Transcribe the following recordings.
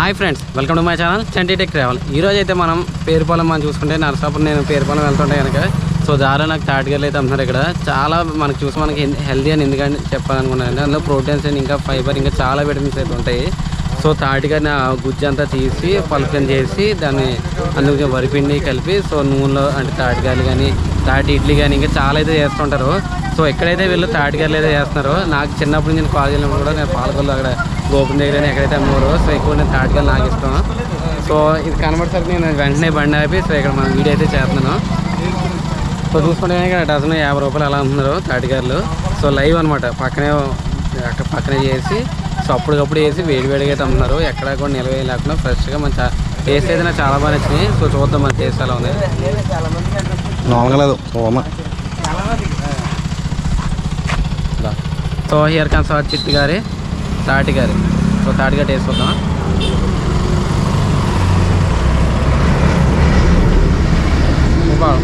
Hi friends welcome to my channel Chanti tech travel. ఈ రోజు అయితే మనం పేరుపాలెం మనం చూసుకుంటే నరసాపురం నేను పేరుపాలెం వెళ్తుంటే కనుక సో దారిలో నాకు తాటిగర్లు అయితే అమ్ముతున్నారు ఇక్కడ. చాలా మనకు చూసి మనకి హెల్దీ అని ఎందుకంటే చెప్పాలనుకున్నాను అందులో ప్రోటీన్స్ అండ్ ఇంకా ఫైబర్ ఇంకా చాలా విటమిన్స్ అయితే ఉంటాయి. సో తాటిగారిని ఆ గుజ్జు అంతా తీసి పలుకం చేసి దాన్ని అందుకు వరిపిండి కలిపి సో నూనెలో అంటే తాటిగాయలు కానీ తాటి ఇడ్లీ కానీ ఇంకా చాలా అయితే చేస్తుంటారు. సో ఎక్కడైతే వీళ్ళు తాటిగాయలు అయితే చేస్తున్నారో నాకు చిన్నప్పటి నుంచి నేను కాలేజ్ వెళ్ళినప్పుడు కూడా నేను పాలకొల్లు అక్కడ గోపురం దగ్గర ఎక్కడైతే అమ్మేవారో సో ఎక్కువ నేను తాటిగాయలు నాకు ఇష్టం. సో ఇది కనబడేసరికి నేను వెంటనే బండి ఆపి సో ఇక్కడ మన వీడియో అయితే చేస్తున్నాను. సో చూసుకుంటే ఇక్కడ డజన్ యాభై రూపాయలు అలా అమ్ముతున్నారు తాటిగారులు సో లైవ్ అనమాట పక్కనే అక్కడ పక్కనే చేసి సో అప్పటికప్పుడు వేసి వేడి వేడిగా అయితే అమ్ముతున్నారు. ఎక్కడ కూడా నిల్వ లేకుండా ఫ్రెష్గా మంచి టేస్ట్ అయితే నాకు చాలా బాగా నచ్చినాయి. సో చూద్దాం మన టేస్ట్ ఎలా ఉంది. మామూలుగా లేదు ఓమ దా. So here comes our Chitti గారి. తాటి గారి సో తాటిగా టేస్ట్ చూద్దాం బాగా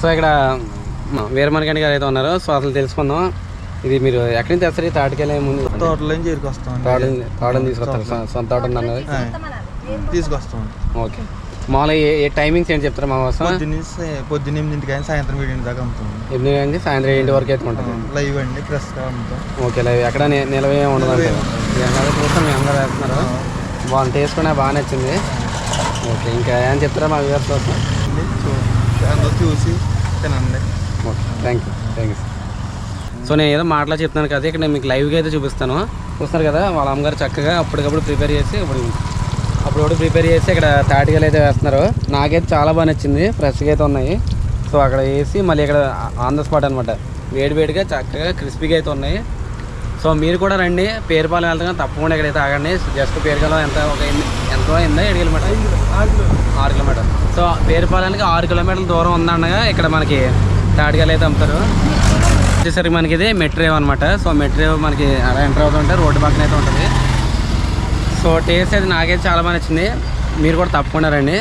సో ఇక్కడ వీరమణికండి గారు అయితే ఉన్నారు. సో అసలు తెలుసుకుందాం. ఇది మీరు ఎక్కడి నుంచి తెస్తారు తాటికెళ్ళే ముందు తోటలో చేరుకొస్తాం తోటని తోటని తీసుకొస్తారు. సొంత తోట అన్నది. తీసుకొస్తాం ఓకే. మామూలుగా ఏ- టైమింగ్స్ ఏంటి చెప్తారా మా కోసం పొద్దున్న ఎనిమిదింటికి కానీ సాయంత్రం ఏడింటి దాకా అమ్ముతాం ఎనిమిది నుంచి సాయంత్రం ఏడింటి వరకు అయితే ఉంటుంది లైవ్ అండి ఫ్రెష్గా అమ్ముతాం. Okay live. ఎక్కడ నిల్వ ఉండదు చూస్తాం మీ అందరూ వేస్తున్నారు. బాగుంది టేస్ట్ కూడా బాగా నచ్చింది. ఓకే ఇంకా ఏం చెప్తారా మా వ్యూవర్స్ కోసం? చూసి తినండి okay thank you thank you so నేను ఏదో మాటలో చెప్తున్నాను కదా ఇక్కడ నేను మీకు లైవ్గా అయితే చూపిస్తాను. చూస్తారు కదా వాళ్ళ అమ్మగారు చక్కగా అప్పటికప్పుడు ప్రిపేర్ చేసి ఇప్పుడు అప్పుడప్పుడు ప్రిపేర్ చేసి ఇక్కడ తాటికలు అయితే వేస్తున్నారు. నాకైతే చాలా బాగా నచ్చింది ఫ్రెష్గా అయితే ఉన్నాయి. సో అక్కడ వేసి మళ్ళీ ఇక్కడ ఆన్ ద స్పాట్ అనమాట వేడివేడిగా చక్కగా క్రిస్పీగా అయితే ఉన్నాయి. సో మీరు కూడా రండి పేరుపాలెం వెళ్తాం తప్పకుండా ఇక్కడైతే ఆగండి. జస్ట్ పేరుపాలెం ఎంత ఒక ఎంత అయిందా? ఏడు కిలోమీటర్ ఆరు కిలోమీటర్ సో పేరుపాలెంకి ఆరు కిలోమీటర్ల దూరం ఉందన్నగా ఇక్కడ మనకి తాటికాయలు అయితే అమ్ముతారు. వచ్చేసరికి మనకి ఇది మెట్రేవ్ అనమాట సో మెట్రేవ్ మనకి అలా ఎంటర్ అవుతుంటే రోడ్డు పక్కన అయితే ఉంటుంది. సో టేస్ట్ అయితే నాకైతే చాలా బాగా నచ్చింది. మీరు కూడా తప్పకుండా రండి.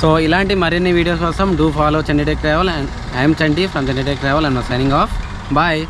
సో ఇలాంటి మరిన్ని వీడియోస్ కోసం do follow Chandi tech travel and I'm Chandi from Chandi tech travel and signing off. Bye.